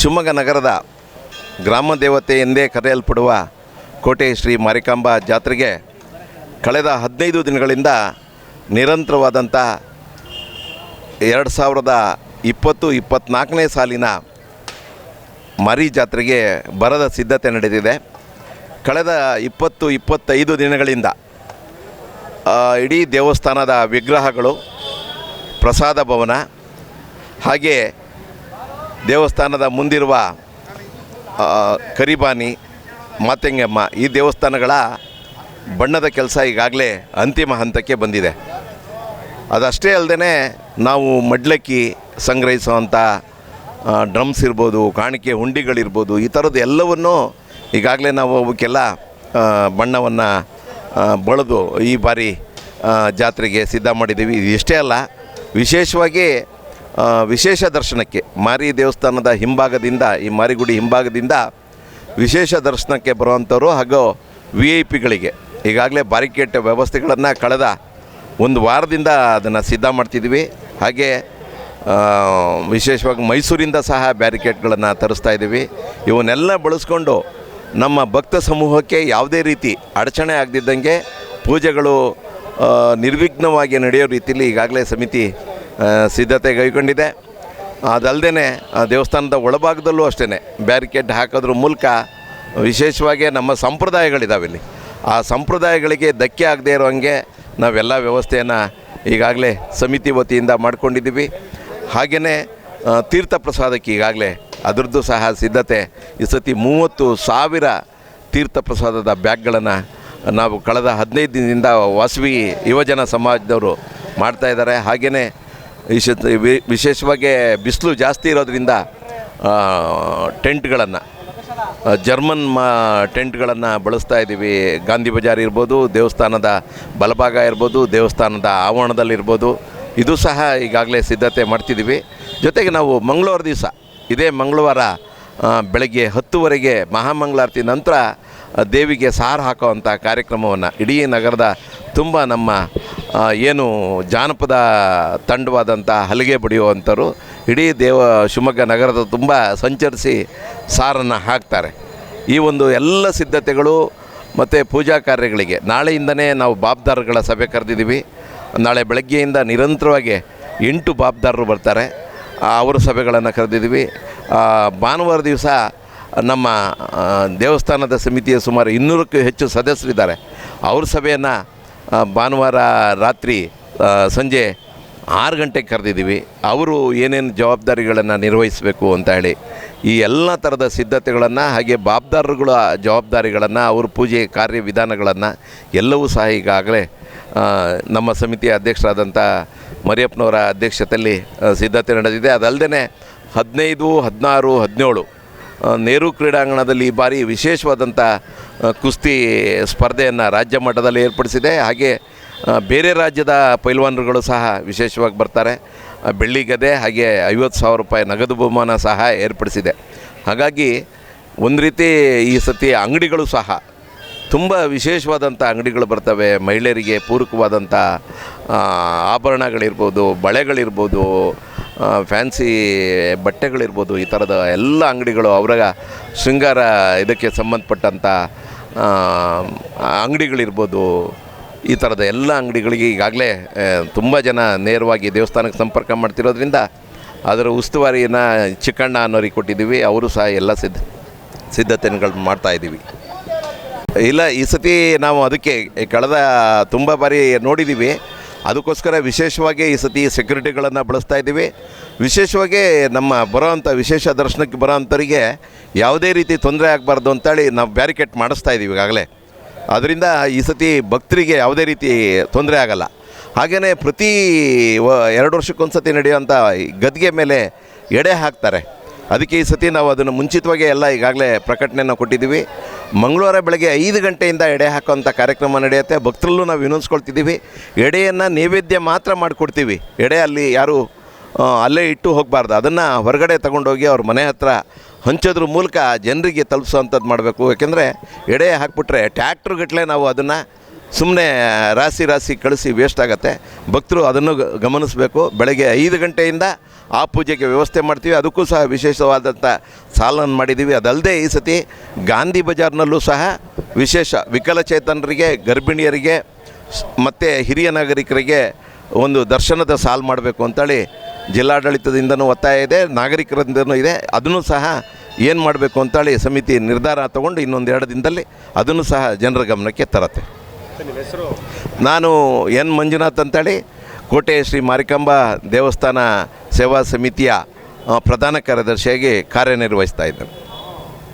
ಶಿವಮೊಗ್ಗ ನಗರದ ಗ್ರಾಮ ದೇವತೆ ಎಂದೇ ಕರೆಯಲ್ಪಡುವ ಕೋಟೆ ಶ್ರೀ ಮಾರಿಕಾಂಬಾ ಜಾತ್ರೆಗೆ ಕಳೆದ ಹದಿನೈದು ದಿನಗಳಿಂದ ನಿರಂತರವಾದಂಥ ಎರಡು ಸಾವಿರದ ಇಪ್ಪತ್ತು ಇಪ್ಪತ್ತ್ನಾಲ್ಕನೇ ಸಾಲಿನ ಮರಿ ಜಾತ್ರೆಗೆ ಬರದ ಸಿದ್ಧತೆ ನಡೆದಿದೆ. ಕಳೆದ ಇಪ್ಪತ್ತು ಇಪ್ಪತ್ತೈದು ದಿನಗಳಿಂದ ಇಡೀ ದೇವಸ್ಥಾನದ ವಿಗ್ರಹಗಳು ಪ್ರಸಾದ ಭವನ, ಹಾಗೆ ದೇವಸ್ಥಾನದ ಮುಂದಿರುವ ಕರಿಬಾನಿ, ಮಾತೆಂಗಮ್ಮ ಈ ದೇವಸ್ಥಾನಗಳ ಬಣ್ಣದ ಕೆಲಸ ಈಗಾಗಲೇ ಅಂತಿಮ ಹಂತಕ್ಕೆ ಬಂದಿದೆ. ಅದಷ್ಟೇ ಅಲ್ಲದೆ ನಾವು ಮಡ್ಲಕ್ಕಿ ಸಂಗ್ರಹಿಸುವಂಥ ಡ್ರಮ್ಸ್ ಇರ್ಬೋದು, ಕಾಣಿಕೆ ಹುಂಡಿಗಳಿರ್ಬೋದು, ಈ ಥರದ್ದು ಎಲ್ಲವನ್ನು ಈಗಾಗಲೇ ನಾವು ಅವಕ್ಕೆಲ್ಲ ಬಣ್ಣವನ್ನು ಬಳಿದು ಈ ಬಾರಿ ಜಾತ್ರೆಗೆ ಸಿದ್ಧ ಮಾಡಿದ್ದೀವಿ. ಇದು ಇಷ್ಟೇ ಅಲ್ಲ, ವಿಶೇಷವಾಗಿ ವಿಶೇಷ ದರ್ಶನಕ್ಕೆ, ಮಾರಿ ದೇವಸ್ಥಾನದ ಹಿಂಭಾಗದಿಂದ, ಈ ಮಾರಿಗುಡಿ ಹಿಂಭಾಗದಿಂದ ವಿಶೇಷ ದರ್ಶನಕ್ಕೆ ಬರುವಂಥವರು ಹಾಗೂ ವಿ ಐ ಪಿಗಳಿಗೆ ಈಗಾಗಲೇ ಬ್ಯಾರಿಕೇಡ್ ವ್ಯವಸ್ಥೆಗಳನ್ನು ಕಳೆದ ಒಂದು ವಾರದಿಂದ ಅದನ್ನು ಸಿದ್ಧ ಮಾಡ್ತಿದ್ವಿ ಹಾಗೆ ವಿಶೇಷವಾಗಿ ಮೈಸೂರಿಂದ ಸಹ ಬ್ಯಾರಿಕೇಡ್ಗಳನ್ನು ತರಿಸ್ತಾ ಇದ್ದೀವಿ. ಇವನ್ನೆಲ್ಲ ಬಳಸ್ಕೊಂಡು ನಮ್ಮ ಭಕ್ತ ಸಮೂಹಕ್ಕೆ ಯಾವುದೇ ರೀತಿ ಅಡಚಣೆ ಆಗದಿದ್ದಂಗೆ ಪೂಜೆಗಳು ನಿರ್ವಿಘ್ನವಾಗಿ ನಡೆಯೋ ರೀತಿಯಲ್ಲಿ ಈಗಾಗಲೇ ಸಮಿತಿ ಸಿದ್ಧತೆ ಕೈಗೊಂಡಿದೆ. ಅದಲ್ಲದೆ ದೇವಸ್ಥಾನದ ಒಳಭಾಗದಲ್ಲೂ ಅಷ್ಟೇ ಬ್ಯಾರಿಕೇಡ್ ಹಾಕೋದ್ರ ಮೂಲಕ ವಿಶೇಷವಾಗಿ ನಮ್ಮ ಸಂಪ್ರದಾಯಗಳಿದ್ದಾವೆ ಇಲ್ಲಿ ಆ ಸಂಪ್ರದಾಯಗಳಿಗೆ ಧಕ್ಕೆ ಆಗದೇ ಹಾಗೆ ನಾವೆಲ್ಲ ವ್ಯವಸ್ಥೆಯನ್ನು ಈಗಾಗಲೇ ಸಮಿತಿ ವತಿಯಿಂದ ಮಾಡ್ಕೊಂಡಿದ್ದೀವಿ. ಹಾಗೆಯೇ ತೀರ್ಥ ಪ್ರಸಾದಕ್ಕೆ ಈಗಾಗಲೇ ಅದರದ್ದು ಸಹ ಸಿದ್ಧತೆ ಈ ಸತಿ ಮೂವತ್ತು ಸಾವಿರ ತೀರ್ಥ ಪ್ರಸಾದದ ಬ್ಯಾಗ್ಗಳನ್ನು ನಾವು ಕಳೆದ ಹದಿನೈದು ದಿನದಿಂದ ವಾಸವಿ ಯುವಜನ ಸಮಾಜದವರು ಮಾಡ್ತಾಯಿದ್ದಾರೆ ಹಾಗೆಯೇ ವಿಶೇಷ ವಿಶೇಷವಾಗಿ ಬಿಸಿಲು ಜಾಸ್ತಿ ಇರೋದ್ರಿಂದ ಟೆಂಟ್ಗಳನ್ನು ಜರ್ಮನ್ ಮಾ, ಟೆಂಟ್ಗಳನ್ನು ಬಳಸ್ತಾ ಇದ್ದೀವಿ. ಗಾಂಧಿ ಬಜಾರ್ ಇರ್ಬೋದು, ದೇವಸ್ಥಾನದ ಬಲಭಾಗ ಇರ್ಬೋದು, ದೇವಸ್ಥಾನದ ಆವರಣದಲ್ಲಿರ್ಬೋದು. ಇದು ಸಹ ಈಗಾಗಲೇ ಸಿದ್ಧತೆ ಮಾಡ್ತಿದ್ದೀವಿ. ಜೊತೆಗೆ ನಾವು ಮಂಗಳವಾರ ದಿವಸ, ಇದೇ ಮಂಗಳವಾರ ಬೆಳಗ್ಗೆ ಹತ್ತುವರೆಗೆ ಮಹಾಮಂಗಳಾರತಿ ನಂತರ ದೇವಿಗೆ ಸಾರು ಹಾಕೋವಂಥ ಕಾರ್ಯಕ್ರಮವನ್ನು ಇಡೀ ನಗರದ ತುಂಬ ನಮ್ಮ ಏನು ಜಾನಪದ ತಂಡವಾದಂಥ ಹಲಿಗೆ ಬಡಿಯುವಂಥವ್ರು ಇಡೀ ದೇವ, ಶಿವಮೊಗ್ಗ ನಗರದ ತುಂಬ ಸಂಚರಿಸಿ ಸಾರನ್ನು ಹಾಕ್ತಾರೆ. ಈ ಒಂದು ಎಲ್ಲ ಸಿದ್ಧತೆಗಳು ಮತ್ತು ಪೂಜಾ ಕಾರ್ಯಗಳಿಗೆ ನಾಳೆಯಿಂದನೇ ನಾವು ಬಾಬ್ದಾರ್ಗಳ ಸಭೆ ಕರೆದಿದ್ದೀವಿ. ನಾಳೆ ಬೆಳಗ್ಗೆಯಿಂದ ನಿರಂತರವಾಗಿ ಎಂಟು ಬಾಬ್ದಾರರು ಬರ್ತಾರೆ. ಅವರ ಸಭೆಗಳನ್ನು ಕರೆದಿದ್ದೀವಿ. ಭಾನುವಾರ ದಿವಸ ನಮ್ಮ ದೇವಸ್ಥಾನದ ಸಮಿತಿಯ ಸುಮಾರು ಇನ್ನೂರಕ್ಕೂ ಹೆಚ್ಚು ಸದಸ್ಯರಿದ್ದಾರೆ. ಅವ್ರ ಸಭೆಯನ್ನು ಭಾನುವಾರ ರಾತ್ರಿ ಸಂಜೆ ಆರು ಗಂಟೆಗೆ ಕರೆದಿದ್ದೀವಿ. ಅವರು ಏನೇನು ಜವಾಬ್ದಾರಿಗಳನ್ನು ನಿರ್ವಹಿಸಬೇಕು ಅಂತ ಹೇಳಿ, ಈ ಎಲ್ಲ ಥರದ ಸಿದ್ಧತೆಗಳನ್ನು ಹಾಗೆ ಬಾಬ್ದಾರರುಗಳ ಜವಾಬ್ದಾರಿಗಳನ್ನು, ಅವ್ರ ಪೂಜೆ ಕಾರ್ಯವಿಧಾನಗಳನ್ನು ಎಲ್ಲವೂ ಸಹ ಈಗಾಗಲೇ ನಮ್ಮ ಸಮಿತಿಯ ಅಧ್ಯಕ್ಷರಾದಂಥ ಮರಿಯಪ್ಪನವರ ಅಧ್ಯಕ್ಷತೆಯಲ್ಲಿ ಸಿದ್ಧತೆ ನಡೆದಿದೆ. ಅದಲ್ಲದೆ ಹದಿನೈದು, ಹದಿನಾರು, ಹದಿನೇಳು. ನೆಹರು ಕ್ರೀಡಾಂಗಣದಲ್ಲಿ ಈ ಬಾರಿ ವಿಶೇಷವಾದಂಥ ಕುಸ್ತಿ ಸ್ಪರ್ಧೆಯನ್ನು ರಾಜ್ಯ ಮಟ್ಟದಲ್ಲಿ ಏರ್ಪಡಿಸಿದೆ. ಹಾಗೆ ಬೇರೆ ರಾಜ್ಯದ ಪೈಲ್ವಾನರುಗಳು ಸಹ ವಿಶೇಷವಾಗಿ ಬರ್ತಾರೆ. ಬೆಳ್ಳಿಗದೆ ಬೆಳ್ಳಿ ಗದೆ ಹಾಗೆ ಐವತ್ತು ಸಾವಿರ ರೂಪಾಯಿ ನಗದು ಬಹುಮಾನ ಸಹ ಏರ್ಪಡಿಸಿದೆ. ಹಾಗಾಗಿ, ಒಂದು ರೀತಿ ಈ ಸತಿ ಅಂಗಡಿಗಳು ಸಹ ತುಂಬ ವಿಶೇಷವಾದಂಥ ಅಂಗಡಿಗಳು ಬರ್ತವೆ. ಮಹಿಳೆಯರಿಗೆ ಪೂರಕವಾದಂಥ ಆಭರಣಗಳಿರ್ಬೋದು, ಬಳೆಗಳಿರ್ಬೋದು ಫ್ಯಾನ್ಸಿ ಬಟ್ಟೆಗಳಿರ್ಬೋದು, ಈ ಥರದ ಎಲ್ಲ ಅಂಗಡಿಗಳು ಅವರ ಶೃಂಗಾರ ಇದಕ್ಕೆ ಸಂಬಂಧಪಟ್ಟಂಥ ಅಂಗಡಿಗಳಿರ್ಬೋದು, ಈ ಥರದ ಎಲ್ಲ ಅಂಗಡಿಗಳಿಗೆ ಈಗಾಗಲೇ ತುಂಬ ಜನ ನೇರವಾಗಿ ದೇವಸ್ಥಾನಕ್ಕೆ ಸಂಪರ್ಕ ಮಾಡ್ತಿರೋದ್ರಿಂದ ಅದರ ಉಸ್ತುವಾರಿಯನ್ನು ಚಿಕ್ಕಣ್ಣ ಅನ್ನೋರಿಗೆ ಕೊಟ್ಟಿದ್ದೀವಿ, ಅವರು ಸಹ ಎಲ್ಲ ಸಿದ್ಧ, ಸಿದ್ಧತೆಗಳು ಮಾಡ್ತಾಯಿದ್ದೀವಿ ಇಲ್ಲ, ಈ ಸತಿ ನಾವು ಅದಕ್ಕೆ ಕಳೆದ ತುಂಬ ಬಾರಿ ನೋಡಿದ್ದೀವಿ. ಅದಕ್ಕೋಸ್ಕರ ವಿಶೇಷವಾಗಿ ಈ ಸತಿ ಸೆಕ್ಯೂರಿಟಿಗಳನ್ನು ಬಳಸ್ತಾ ಇದ್ದೀವಿ. ವಿಶೇಷವಾಗಿ ನಮ್ಮ ಬರೋವಂಥ ವಿಶೇಷ ದರ್ಶನಕ್ಕೆ ಬರೋವಂಥವರಿಗೆ ಯಾವುದೇ ರೀತಿ ತೊಂದರೆ ಆಗಬಾರ್ದು ಅಂತೇಳಿ ನಾವು ಬ್ಯಾರಿಕೇಡ್ ಮಾಡಿಸ್ತಾ ಇದ್ದೀವಿ ಈಗಾಗಲೇ. ಅದರಿಂದ ಈ ಸತಿ ಭಕ್ತರಿಗೆ ಯಾವುದೇ ರೀತಿ ತೊಂದರೆ ಆಗಲ್ಲ. ಹಾಗೆಯೇ ಪ್ರತಿ ಎರಡು ವರ್ಷಕ್ಕೊಂದು ಸತಿ ನಡೆಯುವಂಥ ಈ ಗದ್ಗೆ ಮೇಲೆ ಎಡೆ ಹಾಕ್ತಾರೆ. ಅದಕ್ಕೆ ಈ ಸತಿ ನಾವು ಅದನ್ನು ಮುಂಚಿತವಾಗಿ ಎಲ್ಲ ಈಗಾಗಲೇ ಪ್ರಕಟಣೆಯನ್ನು ಕೊಟ್ಟಿದ್ದೀವಿ. ಮಂಗಳವಾರ ಬೆಳಗ್ಗೆ ಐದು ಗಂಟೆಯಿಂದ ಎಡೆ ಹಾಕುವಂಥ ಕಾರ್ಯಕ್ರಮ ನಡೆಯುತ್ತೆ. ಭಕ್ತರಲ್ಲೂ ನಾವು ವಿನೋದಿಸ್ಕೊಳ್ತಿದ್ದೀವಿ ಎಡೆಯನ್ನು ನೈವೇದ್ಯ ಮಾತ್ರ ಮಾಡಿಕೊಡ್ತೀವಿ. ಎಡೆ ಅಲ್ಲಿ ಯಾರು ಅಲ್ಲೇ ಇಟ್ಟು ಹೋಗಬಾರ್ದು. ಅದನ್ನು ಹೊರಗಡೆ ತಗೊಂಡೋಗಿ ಅವ್ರ ಮನೆ ಹತ್ರ ಹಂಚೋದ್ರ ಮೂಲಕ ಜನರಿಗೆ ತಲುಪಿಸೋವಂಥದ್ದು ಮಾಡಬೇಕು. ಯಾಕೆಂದರೆ ಎಡೆ ಹಾಕ್ಬಿಟ್ರೆ ಟ್ಯಾಕ್ಟ್ರುಗಟ್ಟಲೆ ನಾವು ಅದನ್ನು ಸುಮ್ಮನೆ ರಾಸಿ ರಾಸಿ ಕಳಿಸಿ ವೇಸ್ಟ್ ಆಗುತ್ತೆ. ಭಕ್ತರು ಅದನ್ನು ಗಮನಿಸಬೇಕು. ಬೆಳಗ್ಗೆ ಐದು ಗಂಟೆಯಿಂದ ಆ ಪೂಜೆಗೆ ವ್ಯವಸ್ಥೆ ಮಾಡ್ತೀವಿ. ಅದಕ್ಕೂ ಸಹ ವಿಶೇಷವಾದಂಥ ಸಾಲನ್ನು ಮಾಡಿದ್ದೀವಿ ಅದಲ್ಲದೆ ಈ ಸತಿ ಗಾಂಧಿ ಬಜಾರ್ನಲ್ಲೂ ಸಹ ವಿಶೇಷ ವಿಕಲಚೇತನರಿಗೆ, ಗರ್ಭಿಣಿಯರಿಗೆ ಮತ್ತು ಹಿರಿಯ ನಾಗರಿಕರಿಗೆ ಒಂದು ದರ್ಶನದ ಸಾಲು ಮಾಡಬೇಕು ಅಂತೇಳಿ ಜಿಲ್ಲಾಡಳಿತದಿಂದನೂ ಒತ್ತಾಯ ಇದೆ. ನಾಗರಿಕರಿಂದನೂ ಇದೆ. ಅದನ್ನು ಸಹ ಏನು ಮಾಡಬೇಕು ಅಂತೇಳಿ ಸಮಿತಿ ನಿರ್ಧಾರ ತಗೊಂಡು ಇನ್ನೊಂದು ಎರಡು ದಿನದಲ್ಲಿ ಅದನ್ನು ಸಹ ಜನರ ಗಮನಕ್ಕೆ ತರತ್ತೆ. ನಾನು ಎನ್ ಮಂಜುನಾಥ್ ಅಂತೇಳಿ ಕೋಟೆ ಶ್ರೀ ಮಾರಿಕಾಂಬಾ ದೇವಸ್ಥಾನ ಸೇವಾ ಸಮಿತಿಯ ಪ್ರಧಾನ ಕಾರ್ಯದರ್ಶಿಯಾಗಿ ಕಾರ್ಯನಿರ್ವಹಿಸ್ತಾ ಇದ್ದೇನೆ